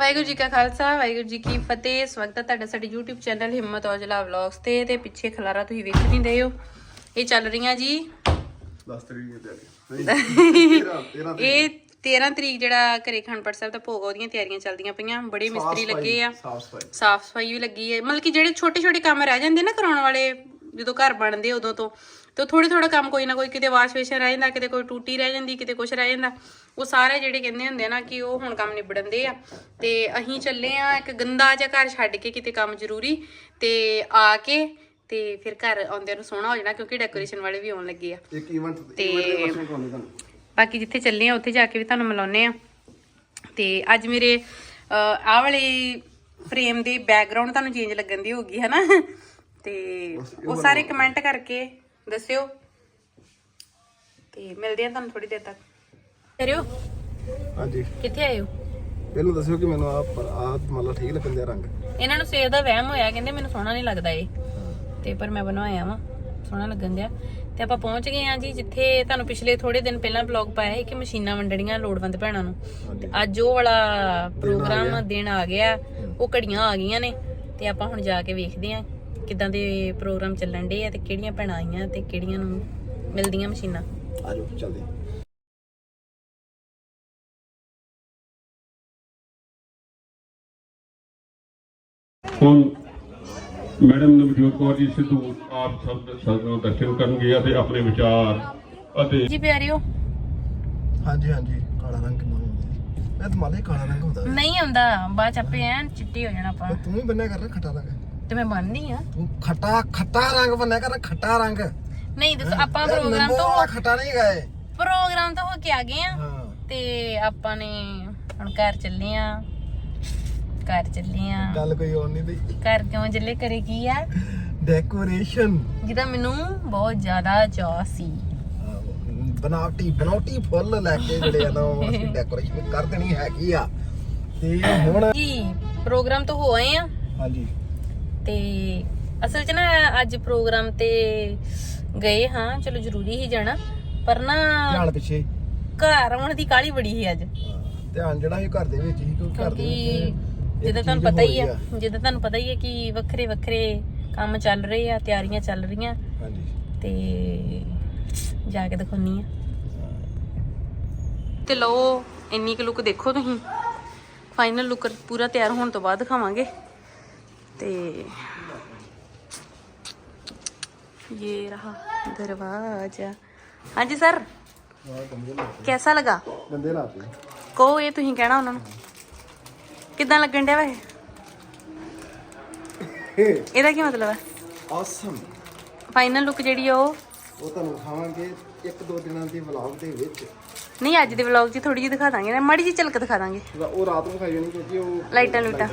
ਵਾਹਿਗੁਰੂ ਜੀ ਕਾ ਖਾਲਸਾ ਵਾਹਿਗੁਰੂ ਜੀ ਕੀ ਫਤਿਹ। ਸਵਾਗਤ ਹੈ ਤੁਹਾਡਾ ਸਾਡੇ YouTube ਚੈਨਲ ਹਿੰਮਤ ਔਜਲਾ ਵਲੌਗਸ ਤੇ ਤੇ ਪਿੱਛੇ ਖਲਾਰਾ ਤੁਸੀਂ ਵੇਖ ਨਹੀਂ ਰਹੇ ਹੋ। ਇਹ ਚੱਲ ਰਹੀਆਂ ਜੀ। 10 ਤਰੀਕ ਦੀ ਤਿਆਰੀ 13 13 ਇਹ 13 ਤਰੀਕ ਜਿਹੜਾ ਘਰੇ ਖੰਡਪੜ ਸਾਹਿਬ ਦਾ ਭੋਗ ਉਹਦੀਆਂ ਤਿਆਰੀਆਂ ਚੱਲਦੀਆਂ ਪਈਆਂ। ਬੜੇ ਮਿਸਤਰੀ ਲੱਗੇ ਆ। ਸਾਫ਼ ਸਫ਼ਾਈ। ਸਾਫ਼ ਸਫ਼ਾਈ ਵੀ ਲੱਗੀ ਹੈ। ਮਤਲਬ ਕਿ ਜਿਹੜੇ ਛੋਟੇ ਛੋਟੇ ਕੰਮ ਰਹਿ ਜਾਂਦੇ ਨਾ ਕਰਾਉਣ ਵਾਲੇ ਜਦੋਂ ਘਰ ਬਣਦੇ ਉਦੋਂ ਤੋਂ ਤੇ ਥੋੜੇ ਥੋੜਾ ਕੰਮ ਕੋਈ ਨਾ ਕੋਈ ਕਿਤੇ ਵਾਸ਼ ਵੇਸ਼ਨ ਰਹਿ ਜਾਂਦਾ ਕਿਤੇ ਕੋਈ ਟੂਟੀ ਰਹਿ ਜਾਂਦੀ ਕਿਤੇ ਕੁਝ ਰਹਿ ਜਾਂਦਾ। ਉਹ ਸਾਰੇ ਜਿਹੜੇ ਕਹਿੰਦੇ ਹੁੰਦੇ ਆ ਨਾ ਕਿ ਉਹ ਹੁਣ ਕੰਮ ਨਿਬੜਨ ਦੇ ਆ। ਤੇ ਅਸੀਂ ਚੱਲੇ ਆ ਇੱਕ ਗੰਦਾ ਜਿਹਾ ਘਰ ਛੱਡ ਕੇ ਕਿਤੇ ਕੰਮ ਜ਼ਰੂਰੀ ਤੇ ਆ ਕੇ ਤੇ ਫਿਰ ਘਰ ਆਉਂਦਿਆਂ ਨੂੰ ਸੋਹਣਾ ਹੋ ਜਾਣਾ ਕਿਉਂਕਿ ਡੈਕੋਰੇਸ਼ਨ ਵਾਲੇ ਵੀ ਆਉਣ ਲੱਗੇ ਆ। ਇੱਕ ਇਵੈਂਟ ਤੇ- ਬਾਕੀ ਜਿੱਥੇ ਚੱਲੇ ਆ ਉੱਥੇ ਜਾ ਕੇ ਵੀ ਤੁਹਾਨੂੰ ਮਿਲਾਉਨੇ ਆ। ਤੇ ਅੱਜ ਮੇਰੇ ਆਹ ਵਾਲੇ ਫਰੇਮ ਦੀ ਬੈਕਗ੍ਰਾਉਂਡ ਤੁਹਾਨੂੰ ਚੇਂਜ ਲੱਗਣ ਦੀ ਹੋਗੀ ਹਨਾ? ਤੇ ਉਹ ਸਾਰੇ ਕਮੈਂਟ ਕਰਕੇ ਦੱਸਿਓ। ਤੇ ਮਿਲਦੇ ਆ ਤੁਹਾਨੂੰ ਥੋੜੀ ਦੇਰ ਤੱਕ। ਕਰਿਓ ਹਾਂਜੀ। ਕਿੱਥੇ ਆਏ ਹੋ? ਪਹਿਲਾਂ ਦੱਸਿਓ ਕਿ ਮੈਨੂੰ ਆ ਆ ਮਤਲਬ ਠੀਕ ਲੱਗਣ ਦਿਆ ਰੰਗ? ਇਹਨਾਂ ਨੂੰ ਸਵੇਰ ਦਾ ਵਹਿਮ ਹੋਇਆ ਕਹਿੰਦੇ ਮੈਨੂੰ ਸੋਹਣਾ ਨਹੀਂ ਲੱਗਦਾ ਇਹ। ਤੇ ਪਰ ਮੈਂ ਬਣਵਾਇਆ ਵਾ ਸੋਹਣਾ ਲੱਗਣ ਦਿਆ। ਤੇ ਆਪਾਂ ਪਹੁੰਚ ਗਏ ਆ ਜੀ ਜਿੱਥੇ ਤੁਹਾਨੂੰ ਪਿਛਲੇ ਥੋੜੇ ਦਿਨ ਪਹਿਲਾਂ ਵਲੌਗ ਪਾਇਆ ਸੀ ਕਿ ਮਸ਼ੀਨਾਂ ਵੰਡਣੀਆਂ ਲੋੜਵੰਦ ਭੈਣਾਂ ਨੂੰ। ਤੇ ਅੱਜ ਉਹ ਵਾਲਾ ਪ੍ਰੋਗਰਾਮ ਦਿਨ ਆ ਗਿਆ ਉਹ ਘੜੀਆਂ ਆ ਗਈਆਂ ਨੇ। ਤੇ ਆਪਾਂ ਹੁਣ ਜਾ ਕੇ ਵੇਖਦੇ ਆ ਕਿਦਾਂ ਦੇ ਪ੍ਰੋਗਰਾਮ ਚੱਲਣ ਡੇ ਆ ਤੇ ਕਿਹੜੀਆਂ ਭੈਣਾਂ ਆਈਆਂ ਤੇ ਕਿਹੜੀਆਂ ਨੂੰ ਮਿਲਦੀਆਂ ਮਸ਼ੀਨਾਂ। ਆ ਜਾਓ ਚੱਲਦੇ ਹੁਣ ਮੈਡਮ ਨਵਜੋਤ ਕੌਰ ਜੀ ਸਿੱਧੂ ਆਪ ਸਭ ਸਭ ਨੂੰ ਦਰਸ਼ਨ ਕਰਨਗੇ ਅਤੇ ਆਪਣੇ ਵਿਚਾਰ ਅਤੇ ਜੀ ਪਿਆਰਿਓ। ਹਾਂਜੀ ਹਾਂਜੀ ਕਾਲਾ ਰੰਗ ਕਿੰਨਾ ਹੁੰਦਾ ਇਹ ਤਾਂ ਮਾਲੇ ਕਾਲਾ ਰੰਗ ਹੁੰਦਾ ਨਹੀਂ ਆਉਂਦਾ ਬਾਅਦ ਚ ਆਪੇ ਐਨ ਚਿੱਟੀ ਹੋ ਜਾਣਾ ਆਪਾਂ। ਤੂੰ ਹੀ ਬੰਨਿਆ ਕਰ ਖੱਟਾ ਰੰਗ। ਤੇ ਮੈਂ ਬੰਨਦੀ ਆ। ਤੂੰ ਖੱਟਾ ਖੱਟਾ ਰੰਗ ਬੰਨਿਆ ਕਰ ਖੱਟਾ ਰੰਗ। ਨਹੀਂ ਦੱਸੋ ਆਪਾਂ ਪ੍ਰੋਗਰਾਮ ਤੋਂ ਖੱਟਾ ਨਹੀਂ ਗਏ ਪ੍ਰੋਗਰਾਮ ਤੋਂ ਹੋ ਕੇ ਆ ਗਏ ਆ। ਤੇ ਆਪਾਂ ਨੇ ਹੁਣ ਘਰ ਚੱਲੇ ਆ। ਘਰ ਚੱਲੇ ਆ। ਗੱਲ ਕੋਈ ਹੋਰ ਨਹੀਂ ਦੀ ਘਰ ਕਿਉਂ ਚੱਲੇ? ਕਰੇ ਕੀ ਆ? ਡੈਕੋਰੇਸ਼ਨ ਜਿਹਦਾ ਮੈਨੂੰ ਬਹੁਤ ਜ਼ਿਆਦਾ ਚਾਅ ਸੀ। ਬਨਾਵਟੀ ਬਨਾਵਟੀ ਫੁੱਲ ਲੈ ਕੇ ਜਿਹੜੇ ਆ ਨਾ ਉਹ ਅਸੀਂ ਡੈਕੋਰੇਸ਼ਨ ਕਰ ਦੇਣੀ ਹੈਗੀ ਆ। ਤੇ ਹੁਣ ਜੀ ਪ੍ਰੋਗਰਾਮ ਤੋਂ ਹੋ ਆਏ ਆ। ਹਾਂਜੀ। ਤੇ ਅਸਲ 'ਚ ਨਾ ਅੱਜ ਪ੍ਰੋਗਰਾਮ ਤੇ ਗਏ ਹਾਂ। ਚਲੋ ਜ਼ਰੂਰੀ ਹੀ ਜਾਣਾ। ਪਰ ਨਾ ਧਿਆਨ ਪਿੱਛੇ। ਘਰ ਆਉਣ ਦੀ ਕਾਲੀ ਬੜੀ ਸੀ ਅੱਜ। ਧਿਆਨ ਜਿਹੜਾ ਹੀ ਘਰ ਦੇ ਵਿੱਚ ਹੀ ਕਿਉਂ ਘਰ ਦੇ ਕਿਉਂਕਿ ਵਿੱਚ ਜਿੱਦਾਂ ਤੁਹਾਨੂੰ ਪਤਾ ਹੀ ਹੋ ਆ ਜਿੱਦਾਂ ਤੁਹਾਨੂੰ ਪਤਾ ਹੀ ਹੈ ਕਿ ਵੱਖਰੇ ਵੱਖਰੇ ਕੰਮ ਚੱਲ ਰਹੇ ਆ ਤਿਆਰੀਆਂ ਚੱਲ ਰਹੀਆਂ। ਹਾਂਜੀ। ਤੇ ਜਾ ਕੇ ਦਿਖਾਉਣੀ ਆ। ਤੇ ਲਓ ਇੰਨੀ ਕੁ ਲੁੱਕ ਦੇਖੋ ਤੁਸੀਂ। ਫਾਈਨਲ ਲੁੱਕ ਪੂਰਾ ਤਿਆਰ ਹੋਣ ਤੋਂ ਬਾਅਦ ਦਿਖਾਵਾਂਗੇ। ਤੇ ਇਹ ਰਹਾ ਦਰਵਾਜ਼ਾ। ਹਾਂਜੀ ਸਰ। ਕੈਸਾ ਲਗਾ? ਗੰਦੇ ਲਾਤੇ। ਕਹੋ ਇਹ ਤੁਸੀਂ ਕਹਿਣਾ ਉਹਨਾਂ ਨੂੰ। ਕਿੱਦਾਂ ਲੱਗਣ ਡਿਆ ਵੈਸੇ? ਇਹਦਾ ਕੀ ਮਤਲਬ ਹੈ ਆਸਮ ਫਾਈਨਲ ਲੁੱਕ ਜਿਹੜੀ ਆ ਉਹ? ਉਹ ਤੁਹਾਨੂੰ ਖਾਵਾਂਗੇ ਇੱਕ ਦੋ ਦਿਨਾਂ ਦੇ ਵਲੌਗ ਦੇ ਵਿੱਚ। ਨਹੀਂ ਅੱਜ ਦੇ ਵਲੌਗ 'ਚ ਥੋੜੀ ਜਿਹੀ ਦਿਖਾ ਦਾਂਗੇ ਨਾ ਮਾੜੀ ਜਿਹੀ ਝਲਕ ਦਿਖਾ ਦਾਂਗੇ। ਉਹ ਰਾਤ ਨੂੰ ਖਾਈ ਜਾਣੀ ਕਿਉਂਕਿ ਉਹ ਲਾਈਟਾਂ ਲੂਟਾਂ।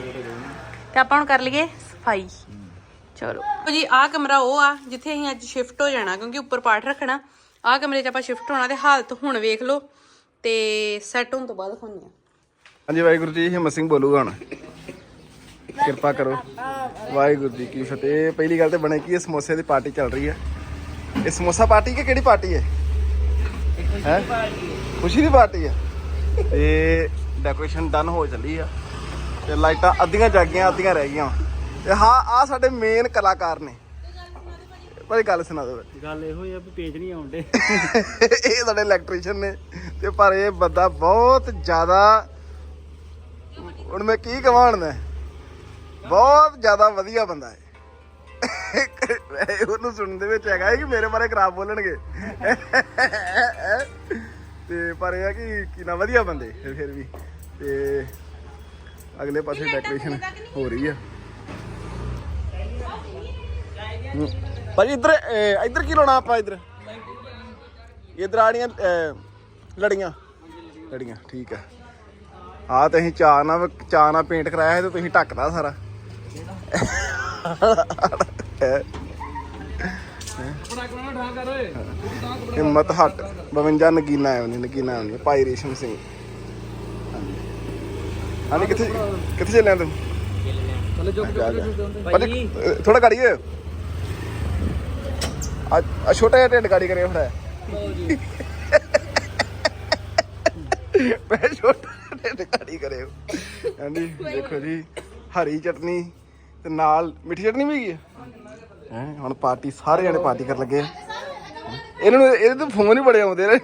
ਤੇ ਆਪਾਂ ਹੁਣ ਕਰ ਲਈਏ ਸਫ਼ਾਈ। ਚਲੋ। ਜੀ ਆਹ ਕਮਰਾ ਉਹ ਆ ਜਿੱਥੇ ਅਸੀਂ ਅੱਜ ਸ਼ਿਫਟ ਹੋ ਜਾਣਾ ਕਿਉਂਕਿ ਉੱਪਰ ਪਾਠ ਰੱਖਣਾ। ਆਹ ਕਮਰੇ 'ਚ ਆਪਾਂ ਸ਼ਿਫਟ ਹੋਣਾ ਤੇ ਹਾਲਤ ਹੁਣ ਵੇਖ ਲਓ। ਤੇ ਸੈੱਟ ਹੋਣ ਤੋਂ ਬਾਅਦ ਦਿਖਾਉਂਦੇ ਆ ਹਾਂਜੀ ਵਾਹਿਗੁਰੂ ਜੀ ਹਿੰਮਤ ਸਿੰਘ ਬੋਲੂਗਾ ਹੁਣ। ਕਿਰਪਾ ਕਰੋ। ਵਾਹਿਗੁਰੂ ਜੀ ਕੀ ਫਤਿਹ। ਪਹਿਲੀ ਗੱਲ ਤੇ ਬਣੇ ਕਿ ਇਹ ਸਮੋਸੇ ਦੀ ਪਾਰਟੀ ਚੱਲ ਰਹੀ ਹੈ। ਇਹ ਸਮੋਸਾ ਪਾਰਟੀ ਕਿ ਕਿਹੜੀ ਪਾਰਟੀ ਹੈ? ਹੈ? ਖੁਸ਼ੀ ਦੀ ਪਾਰਟੀ ਹੈ। ਤੇ ਡੈਕੋਰੇਸ਼ਨ ਡਨ ਹੋ ਚੱਲੀ ਆ। ਤੇ ਲਾਈਟਾਂ ਅੱਧੀਆਂ ਜਾਗੀਆਂ ਅੱਧੀਆਂ ਰਹਿ ਗਈਆਂ। ਤੇ ਹਾਂ ਆ ਸਾਡੇ ਮੇਨ ਕਲਾਕਾਰ ਨੇ। ਭਾਈ ਗੱਲ ਸੁਣਾ ਦਿਓ। ਗੱਲ ਇਹੋ ਹੀ ਆ ਵੀ ਪੇਜ ਨਹੀਂ ਆਉਂਦੇ ਇਹ ਸਾਡੇ ਇਲੈਕਟ੍ਰੀਸ਼ੀਅਨ ਨੇ। ਤੇ ਪਰ ਇਹ ਬੰਦਾ ਬਹੁਤ ਜ਼ਿਆਦਾ ਹੁਣ ਮੈਂ ਕੀ ਕਹਾਂ ਹੁਣ ਮੈਂ? ਬਹੁਤ ਜ਼ਿਆਦਾ ਵਧੀਆ ਬੰਦਾ ਹੈ। ਉਹਨੂੰ ਸੁਣਨ ਦੇ ਵਿੱਚ ਹੈਗਾ ਕਿ ਮੇਰੇ ਬਾਰੇ ਖਰਾਬ ਬੋਲਣਗੇ। ਤੇ ਪਰ ਇਹ ਆ ਕਿ ਕਿੰਨਾ ਵਧੀਆ ਬੰਦੇ ਫਿਰ ਫਿਰ ਵੀ। ਤੇ ਅਗਲੇ ਪਾਸੇ ਡੈਕੋਰੇਸ਼ਨ ਹੋ ਰਹੀ ਆ। ਭਾਜੀ ਇੱਧਰ ਇੱਧਰ ਕੀ ਲਾਉਣਾ ਆਪਾਂ ਇੱਧਰ? ਇਧਰ ਆੜੀਆਂ ਲੜੀਆਂ। ਲੜੀਆਂ ਠੀਕ ਆ। ਆ ਤੇ ਅਸੀਂ ਚਾਹ ਨਾਲ ਚਾਹ ਨਾਲ ਪੇਂਟ ਕਰਾਇਆ ਹੈ ਤੇ ਤੁਸੀਂ ਢੱਕਦਾ ਸਾਰਾ। ਹਿੰਮਤ ਹੱਟ। 52 ਨਗੀਨਾ ਆਏ ਨੇ ਨਗੀਨਾ ਆਏ ਨੇ ਭਾਈ ਰੇਸ਼ਮ ਸਿੰਘ। ਹਾਂਜੀ। ਕਿੱਥੇ ਕਿੱਥੇ ਚੱਲਿਆ ਤੂੰ? ਭਾਜੀ ਥੋੜਾ ਗਾੜੀ ਹੋਇਓ। ਆ ਆ ਛੋਟਾ ਜਿਹਾ ਢਿੱਡ ਗਾੜੀ ਕਰਿਆ ਫੜਾ ਮੈਂ ਛੋਟਾ ਢਿੱਡ ਘਾੜੀ ਕਰਿਓ। ਹਾਂਜੀ, ਦੇਖੋ ਜੀ, ਹਰੀ ਚਟਨੀ ਤੇ ਨਾਲ ਮਿੱਠੀ ਚਟਨੀ ਵੀ ਹੈਗੀ ਹੈ, ਹੁਣ ਪਾਰਟੀ ਸਾਰੇ ਜਣੇ ਪਾਰਟੀ ਕਰਨ ਲੱਗੇ ਆ। ਇਹਨਾਂ ਨੂੰ, ਇਹਦੇ ਤੋਂ ਫੋਨ ਹੀ ਬੜੇ ਆਉਂਦੇ ਨੇ।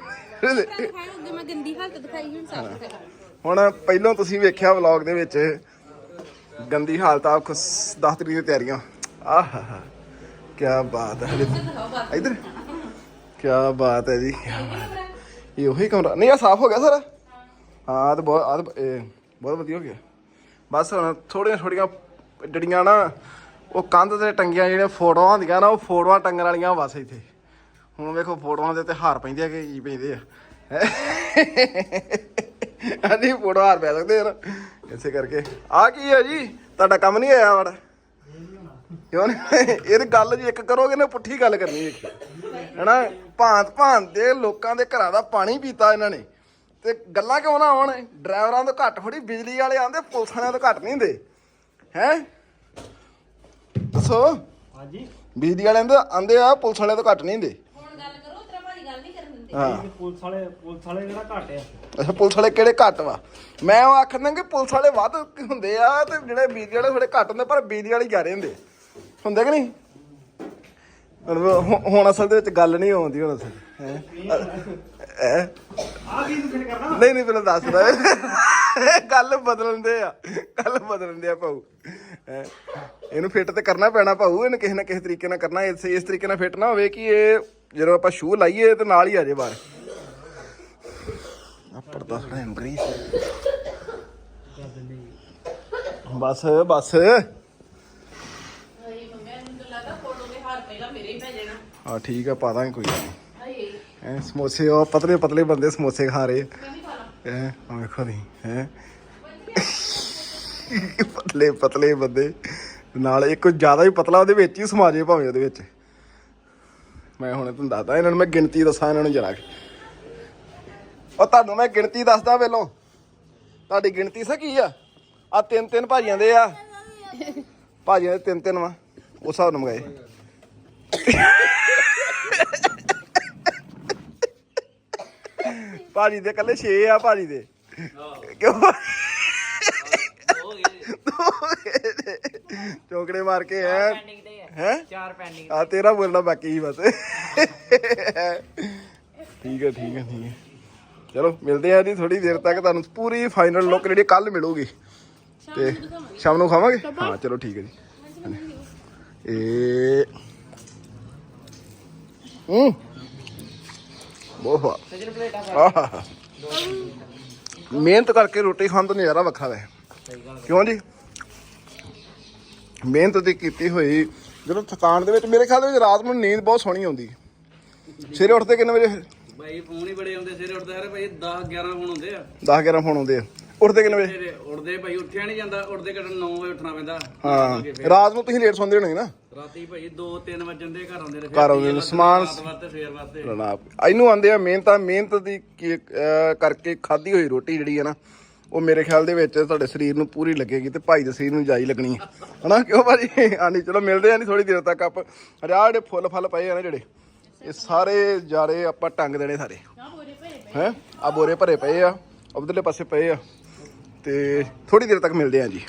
ਦਿਖਾਉਂਗੇ ਮੈਂ ਗੰਦੀ ਹਾਲਤ ਦਿਖਾਈ ਹੁਣ ਸਾਫ਼ ਕਰ ਹੁਣ ਪਹਿਲਾਂ ਤੁਸੀਂ ਵੇਖਿਆ ਵਲੌਗ ਦੇ ਵਿੱਚ, ਗੰਦੀ ਹਾਲਤ ਆ ਕੁਛ 10 ਤਰੀਕ ਦੀ ਤਿਆਰੀਆਂ। ਆਹਾ ਕੀ ਬਾਤ ਹੈ ਇਧਰ। ਕੀ ਬਾਤ ਹੈ ਜੀ, ਕਿਆ ਬਾਤ। ਹੈ। ਇਹ ਉਹੀ ਕਮਰਾ। ਨਹੀਂ ਆ ਸਾਫ਼ ਹੋ ਗਿਆ ਸਾਰਾ? ਹਾਂ, ਆਹ ਤਾਂ ਬਹੁਤ ਆਹ ਤਾਂ ਇਹ ਬਹੁਤ ਵਧੀਆ ਹੋ ਗਿਆ। ਬਸ ਹੁਣ ਥੋੜੀਆਂ ਥੋੜੀਆਂ ਜੜੀਆਂ ਨਾ, ਉਹ ਕੰਧ ਤੇ ਟੰਗੀਆਂ ਜਿਹੜੀਆਂ ਫੋਟੋਆਂ ਹੁੰਦੀਆਂ ਨਾ, ਉਹ ਫੋਟੋਆਂ ਟੰਗਣ ਵਾਲੀਆਂ ਬਸ ਇੱਥੇ। ਹੁਣ ਵੇਖੋ, ਫੋਟੋਆਂ ਦੇ ਉੱਤੇ ਹਾਰ ਪੈਂਦੇ ਆ ਕਿ ਕੀ ਪੈਂਦੇ ਆ। ਆਦੀ ਫੋਟੋ ਹਾਰ ਪੈ ਸਕਦੇ ਯਾਰ ਇਸੇ ਕਰਕੇ। ਆ ਕੀ ਹੈ ਜੀ? ਤੁਹਾਡਾ ਕੰਮ ਨਹੀਂ ਆਇਆ ਵੜ ਕਿਉਂ ਨਹੀਂ ਇਹ ਗੱਲ ਜੀ ਇੱਕ ਕਰੋਗੇ ਨਾ ਪੁੱਠੀ ਗੱਲ ਕਰਨੀ ਵੇਖੀ। ਹੈਨਾ? ਭਾਂਤ ਭਾਂਤ ਦੇ ਲੋਕਾਂ ਦੇ ਘਰਾਂ ਦਾ ਪਾਣੀ ਪੀਤਾ ਇਹਨਾਂ ਨੇ। ਤੇ ਗੱਲਾਂ ਕਿਉਂ ਨਾ ਆਉਣ ਡਰਾਈਵਰਾਂ ਤੋਂ ਘੱਟ ਥੋੜੀ ਬਿਜਲੀ ਵਾਲੇ ਆਂਦੇ ਪੁਲਿਸ ਵਾਲਿਆਂ ਤੋਂ ਘੱਟ ਨਹੀਂ ਹੁੰਦੇ। ਹੈ? ਦੱਸੋ? ਹਾਂਜੀ। ਬਿਜਲੀ ਵਾਲਿਆਂ ਦੇ ਆਂਦੇ ਆ ਪੁਲਿਸ ਵਾਲਿਆਂ ਤੋਂ ਘੱਟ ਨਹੀਂ ਹੁੰਦੇ। ਹੁਣ ਗੱਲ ਕਰੋ ਤੇਰਾ ਭਾਜੀ ਗੱਲ ਨਹੀਂ ਕਰਨ ਦਿੰਦੇ। ਹਾਂ। ਪੁਲਿਸ ਵਾਲੇ ਪੁਲਿਸ ਵਾਲੇ ਜਿਹੜਾ ਘੱਟ ਆ? ਅੱਛਾ ਪੁਲਿਸ ਵਾਲੇ ਕਿਹੜੇ ਘੱਟ ਵਾ? ਮੈਂ ਉਹ ਆਖਦਾ ਕਿ ਪੁਲਿਸ ਵਾਲੇ ਵੱਧ ਹੁੰਦੇ ਆ ਤੇ ਜਿਹੜੇ ਬਿਜਲੀ ਵਾਲੇ ਥੋੜੇ ਘੱਟ ਹੁੰਦੇ ਪਰ ਬਿਜਲੀ ਵਾਲੇ ਜ਼ਿਆਦੇ ਹੁੰਦੇ। ਹੁੰਦੇ ਕਿ ਨਹੀਂ? ਹੁਣ ਹੁਣ- ਹੁਣ ਅਸਲ ਦੇ ਵਿੱਚ ਗੱਲ ਨਹੀਂ ਆਉਂਦੀ ਹੁਣ ਅਸਲ, ਹੈ? ਆ ਕੀ ਤੁਸੀਂ ਕਰਨਾ ਨਹੀਂ ਨਹੀਂ ਪਹਿਲਾਂ ਦੱਸ ਗੱਲ ਬਦਲਣਦੇ ਆ। ਗੱਲ ਬਦਲਣਦੇ ਆ ਭਾਊ, ਹੈਂ। ਇਹਨੂੰ ਫਿੱਟ ਤੇ ਕਰਨਾ ਪੈਣਾ ਭਾਊ, ਇਹਨੂੰ ਕਿਸੇ ਨਾ ਕਿਸੇ ਤਰੀਕੇ ਨਾਲ ਕਰਨਾ, ਇਸ ਇਸ ਤਰੀਕੇ ਨਾਲ ਫਿੱਟ ਨਾ ਹੋਵੇ ਕਿ ਇਹ ਜਦੋਂ ਆਪਾਂ ਸ਼ੂ ਲਾਈਏ ਤੇ ਨਾਲ ਹੀ ਆ ਜੇ ਬਾਹਰ। ਆ ਪਰਦਾ ਸਣੇ ਗਰੀਸ ਬਸ ਬਸ ਹਾਏ ਮੰਮੀ ਨੂੰ ਤਾਂ ਲੱਗਾ ਫੋਟੋ ਦੇ ਹਾਰ ਪਹਿਲਾਂ ਮੇਰੇ ਹੀ ਪੈ ਠੀਕ ਆ, ਪਾ ਦਾਂਗੇ ਕੋਈ ਨਹੀਂ। ਹਾਏ ਸਮੋਸੇ, ਉਹ ਪਤਲੇ ਪਤਲੇ ਬੰਦੇ ਸਮੋਸੇ ਖਾ ਰਹੇ ਹੈ ਆ ਵੇਖੋ ਨਹੀਂ ਹੈ। ਪਤਲੇ ਪਤਲੇ ਬੰਦੇ, ਨਾਲ ਇੱਕ ਜ਼ਿਆਦਾ ਹੀ ਪਤਲਾ ਉਹਦੇ ਵਿੱਚ ਹੀ ਸਮਾ ਜੇ ਭਾਵੇਂ ਉਹਦੇ ਵਿੱਚ। ਮੈਂ ਹੁਣ ਤੁਹਾਨੂੰ ਦੱਸਦਾ, ਇਹਨਾਂ ਨੂੰ ਮੈਂ ਗਿਣਤੀ ਦੱਸਾਂ, ਇਹਨਾਂ ਨੂੰ ਜਰਾ ਉਹ ਤੁਹਾਨੂੰ ਮੈਂ ਗਿਣਤੀ ਦੱਸਦਾ ਪਹਿਲੋਂ। ਤੁਹਾਡੀ ਗਿਣਤੀ ਸਾ ਕੀ ਆ? ਆ ਤਿੰਨ ਤਿੰਨ ਭਾਜੀਆਂ ਦੇ ਆ। ਭਾਜੀਆਂ ਦੇ ਤਿੰਨ ਤਿੰਨ ਵਾ, ਉਸ ਹਿਸਾਬ ਨਾਲ ਮੰਗਾਏ। ਭਾਜੀ ਦੇ ਕੱਲੇ 6 ਆ ਭਾਜੀ ਦੇ। ਕਿਉਂ? ਚੋਕੜੇ ਮਾਰ ਕੇ ਹੈ। ਹੈ? ਚਾਰ ਪੈਂਡਿੰਗ ਆ ਤੇਰਾ ਬੋਲਣਾ ਬਾਕੀ ਹੀ ਬਸ। ਠੀਕ ਹੈ ਠੀਕ ਹੈ ਠੀਕ ਹੈ। ਚਲੋ ਮਿਲਦੇ ਆ ਜੀ ਥੋੜੀ ਦੇਰ ਤੱਕ। ਤੁਹਾਨੂੰ ਪੂਰੀ ਫਾਈਨਲ ਲੁੱਕ ਜਿਹੜੀ ਕੱਲ ਮਿਲੂਗੀ। ਤੇ ਸ਼ਾਮ ਨੂੰ ਖਾਵਾਂਗੇ? ਹਾਂ ਚਲੋ ਠੀਕ ਹੈ ਜੀ। ਇਹ ਹੂੰ। ਬਹੁਤ ਸਜਣ ਪਲੇਟਾਂ ਆਹ। ਮਿਹਨਤ ਕਰਕੇ ਰੋਟੀ ਖਾਣ ਤੋਂ ਨਜ਼ਾਰਾ ਵੱਖਰਾ ਹੈ ਕਿਉਂ ਜੀ? ਮਿਹਨਤ ਦੀ ਕੀਤੀ ਹੋਈ ਜਦੋਂ ਥਕਾਨ ਦੇ ਵਿੱਚ ਮੇਰੇ ਖਿਆਲ ਦੇ ਵਿੱਚ ਰਾਤ ਨੂੰ ਨੀਂਦ ਬਹੁਤ ਸੋਹਣੀ ਆਉਂਦੀ। ਸਵੇਰੇ ਉੱਠਦੇ ਕਿੰਨੇ ਵਜੇ? ਭਾਈ ਫੋਨ ਹੀ ਬੜੇ ਆਉਂਦੇ ਸਵੇਰੇ ਉੱਠਦੇ ਸਾਰੇ ਭਾਈ 10 11 ਫੋਨ ਹੁੰਦੇ ਆ। 10 11 ਫੋਨ ਆਉਂਦੇ ਆ। ਉੱਠਦੇ ਕਿੰਨੇ ਵਜੇ? ਸਵੇਰੇ ਉੱਠਦੇ ਭਾਈ ਉੱਠਿਆ ਨਹੀਂ ਜਾਂਦਾ ਉੱਠਦੇ ਘਟਣ 9 ਵਜੇ ਉੱਠਣਾ ਪੈਂਦਾ। ਹਾਂ ਰਾਤ ਨੂੰ ਤੁਸੀਂ ਲੇਟ ਸੌਂਦੇ ਹੋਣਗੇ ਨਾ? ਰਾਤੀ ਭਾਈ 2 3 ਵਜੇ ਦੇ ਘਰ ਆਉਂਦੇ ਨੇ ਘਰ ਆਉਂਦੇ ਨੇ, ਸਮਾਨ- ਵਾਸਤੇ ਸਵੇਰ ਵਾਸਤੇ। ਰਣਾ ਇਹਨੂੰ ਆਂਦੇ ਆ ਮਿਹਨਤ ਆ ਮਿਹਨਤ ਦੀ ਕਰਕੇ ਖਾਧੀ ਹੋਈ ਰੋਟੀ ਜਿਹੜੀ ਹੈ ਨਾ ਉਹ ਮੇਰੇ ਖਿਆਲ ਦੇ ਵਿੱਚ ਤੁਹਾਡੇ ਸਰੀਰ ਨੂੰ ਪੂਰੀ ਲੱਗੇਗੀ ਤੇ ਭਾਈ ਦੇ ਸਰੀਰ ਨੂੰ ਜਾਈ ਲੱਗਣੀ ਹੈ ਹਨਾ? ਕਿਉਂ ਭਾਜੀ? ਆਂਦੀ ਚਲੋ ਮਿਲਦੇ ਆ ਨਹੀਂ ਥੋੜੀ ਦੇਰ ਤੱਕ। ਆਪ ਰਾਹ ਜਿਹੜੇ ਫੁੱਲ ਫਲ ਪਏ ਆ ਨਾ ਜਿਹੜੇ ਇਹ ਸਾਰੇ ਜਾਰੇ ਆਪਾਂ ਟੰਗ ਦੇਣੇ ਸਾਰੇ। ਹੈ? ਆ ਬੋਰੇ ਭਰੇ ਪਏ ਆ ਉਧਰਲੇ ਪਾਸੇ ਪਏ ਆ। ਤੇ ਥੋੜੀ ਦੇਰ ਤੱਕ ਮਿਲਦੇ ਆ ਜੀ।